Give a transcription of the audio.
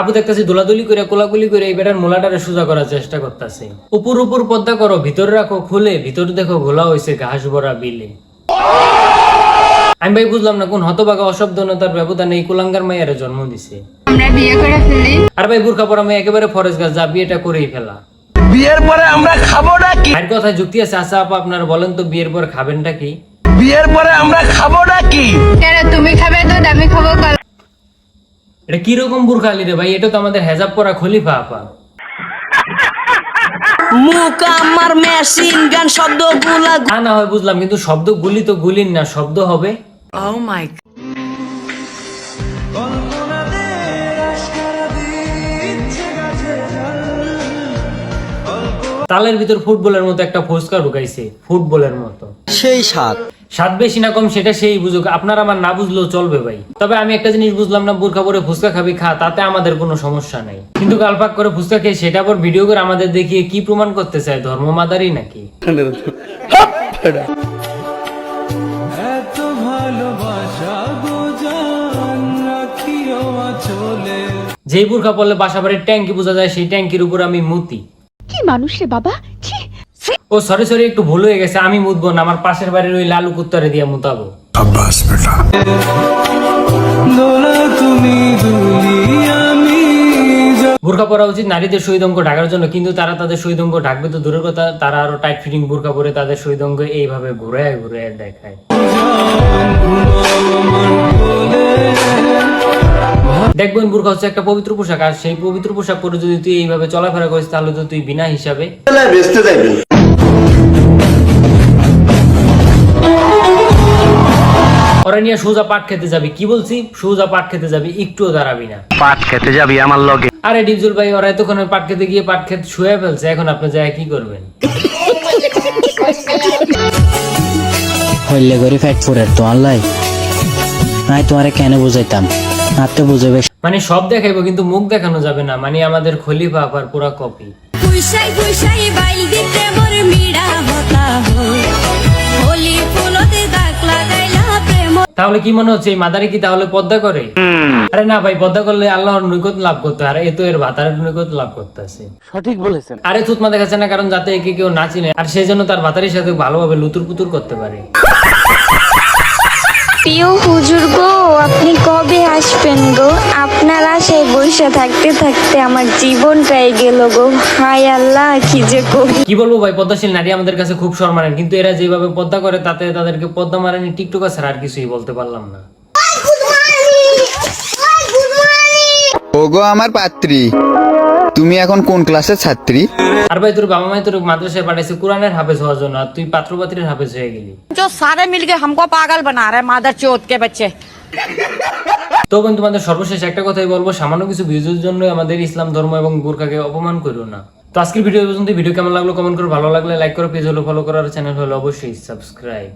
আবু দেখতেছি দোলাদুলি করে কোলাকুলি করে এই বেটার মোলাটারে সোজা করার চেষ্টা করতেছে। উপর উপর পদ্মা করো ভিতরে রাখো খুলে ভিতর দেখো ঘোলা হয়েছে ঘাস ভরা বিলে আমি ভাই বুঝলাম না কোন হতবাগা অসাবধানতার ব্যবধানে এই কুলাঙ্গার মাইয়ারে জন্ম দিছে। আমরা বিয়ে করে ফেলি। আর ভাই বুরখা পরা মেয়ে একেবারে ফরেজ গাছ যা বিয়েটা করেই ফেলা। বিয়ের পরে আমরা খাব নাকি ভাইয়ের কথায় যুক্তি আছে আচ্ছা আপা আপনার বলেন তো বিয়ের পর খাবেনটা কি? বিয়ের পরে আমরা খাব নাকি কেন তুমি খাবে দুধ আমি খাব কলা এটা কীরকম বুরখা আলী রে ভাই? এটা তো আমাদের হেজাব পরা খলিফা আপা। মুখ আমার মেশিন গান শব্দগুলা না হয় বুঝলাম কিন্তু শব্দ গুলি তো গুলিন না শব্দ হবে। ও মাই তালের ভিতর ফুটবলের মতো একটা ফুচকা ঢুকাইছে ফুটবলের মতো। সেই স্বাদ। স্বাদ বেশি না কম, সেটা সেই বুঝুক। আপনার আমার না বুঝলেও চলবে ভাই। তবে আমি একটা জিনিস বুঝলাম না বোরখা পরে ফুচকা খাবি, খা, তাতে আমাদের কোনো সমস্যা নাই। কিন্তু গালপাক করে ফুচকা খেয়ে সেটা আবার ভিডিও করে আমাদের দেখিয়ে কি প্রমাণ করতে চায়, ধর্ম মাদারি নাকি? যেই বুরখা পড়লে বাসা বাড়ির ট্যাঙ্কি বোঝা যায়, সেই ট্যাঙ্কির উপর আমি মুতি। কি মানুষ বাবা? ছি ও সরি সরি একটু ভুল হয়ে গেছে আমি মুতবো না আমার পাশের বাড়ির ওই লালু কুত্তারে দিয়ে মুতাবো। আব্বাস বেটা। বোরখা পরা উচিত নারীদের শহীদ অঙ্গ ঢাকার জন্য কিন্তু তারা তাদের শহীদ অঙ্গ ঢাকবে তো দূরের কথা তারা আরও টাইট ফিটিং বোরখা পরে তাদের শহীদ অঙ্গ এইভাবে ঘুরে ঘুরে দেখায়। দেখবেন বোরখা হচ্ছে একটা পবিত্র পোশাক আর সেই পবিত্র পোশাক পরে যদি তুই এইভাবে চলাফেরা করিস তাহলে তো তুই বিনা হিসাবে ওরা নিয়ে সোজা পাট খেতে যাবি। কি বলছি? সোজা পাট খেতে যাবি একটুও দাঁড়াবি না। পাট খেতে যাবি আমার লগে। আরে ডিপজুল ভাই ওরা এতক্ষণ পাট খেতে গিয়ে পাট খেতে শুয়ে ফেলছে এখন আপনি যায় কি করবেন? হইলে করে ফ্যাট ফুরের তো আল্লাহ আমি তোমারে কেন বুঝাইতাম? আর তো বুঝাবে মানে সব দেখাইবো কিন্তু মুখ দেখানো যাবে না। মানে আমাদের খলিফা আপার পুরা কপি পুইসাই পুইসাই বাইল দিতে মোর মিড়া তাহলে কি মনে হচ্ছে এই মাদারি কি তাহলে পদ্মা করে? আরে না ভাই পদ্মা করলে আল্লাহর নৈকত লাভ করতে আর এ তো এর ভাতার নৈকত লাভ করতেছে। সঠিক বলেছেন। আরে থুতমা দেখাচ্ছে না কারণ যাতে একে কেউ না চিনে আর সেই জন্য তার ভাতারের সাথে ভালোভাবে লুতুর পুতুর করতে পারে। প্রিয় হুজুর গো থাকতে থাকতে আমার জীবনটাই গেল গো হায় আল্লাহ কি যে করি কি বলবো ভাই পদ্মাশীল নারী আমাদের কাছে খুব সম্মানের কিন্তু এরা যেভাবে পদ্মা করে তাতে তাদেরকে পদ্মা মারানি টিকটক ছাড়া আর কিছুই বলতে পারলাম না ওগো আমার পাত্রী তুমি এখন কোন ক্লাসের ছাত্রী আর ভাই তোর বাবা মাই তোর মাদ্রাসায় পাঠাইছে কোরআনের হাফেজ হওয়ার জন্য আর তুই পাত্রপাত্রীর হাফেজ হয়ে গেলি जो सारे मिलके हमको पागल बना रहे मादर चौथ के बच्चे তো বন্ধু তোমাদের সর্বশেষ একটা কথাই বলব সামান্য কিছু ভিউজের জন্য আমাদের ইসলাম ধর্ম এবং বোরকাকে অপমান করো না তো আজকের ভিডিও পর্যন্ত ভিডিও কেমন লাগল কমেন্ট করে ভালো লাগলে লাইক করো পেজ হলো ফলো করো আর চ্যানেল হলো অবশ্যই সাবস্ক্রাইব